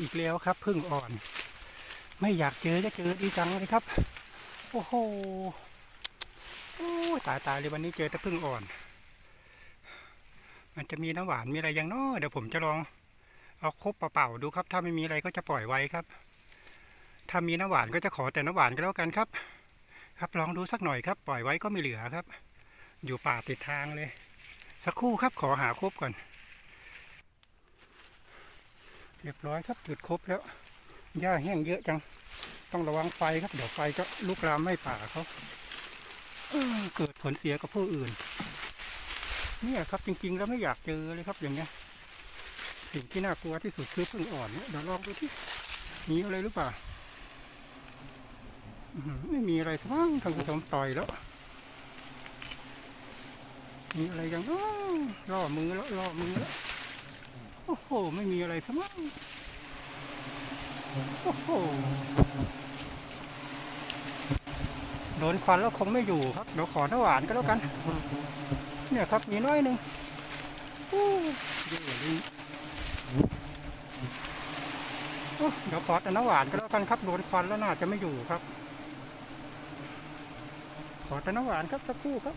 อีกแล้วครับพึ่งอ่อน ไม่อยากเจอจะเจอดีจังเลยครับ โอ้โหโอ้ตายตายเลยวันนี้เจอแต่พึ่งอ่อน มันจะมีน้ำหวานมีอะไรยังน้อเดี๋ยวผมจะลอง เอาคบเปล่าๆดูครับ ถ้าไม่มีอะไรก็จะปล่อยไว้ครับ ถ้ามีน้ำหวานก็จะขอแต่น้ำหวานก็แล้วกันครับ ครับลองดูสักหน่อยครับ ปล่อยไว้ก็ไม่เหลือครับ อยู่ป่าติดทางเลย สักครู่ครับขอหาคบก่อน เรียบร้อยครับจุดครบแล้ว หญ้าแห้งเยอะจัง ต้องระวังไฟครับ เดี๋ยวไฟจะลุกลามไหม้ป่าเขาเออเกิดผลเสียกับผู้อื่น เนี่ยครับจริง ๆ แล้วไม่อยากเจอเลยครับอย่างเงี้ย สิ่งที่น่ากลัวที่สุดคือพึ่งอ่อนเนี่ยเดี๋ยวลองดูที่มีอะไรหรือเปล่าอื้อหือไม่มีอะไรทั้งมั้งท่านผู้ชมต่อยแล้ว มีอะไรยังน้อล่อมือแล้วล่อมือแล้ว โอ้โห ไม่มีอะไรทั้งมั้งโอ้โหโดนควันแล้วคงไม่อยู่ครับเดี๋ยวขอน้ำหวานก็แล้วกัน เนี่ยครับมีน้อยหนึ่งโอ้เยเดี๋ยวขอแต่น้ำหวานก็แล้วกันครับโดนควันแล้วน่าจะไม่อยู่ครับ ขอแต่น้ำหวานครับสักครู่ครับ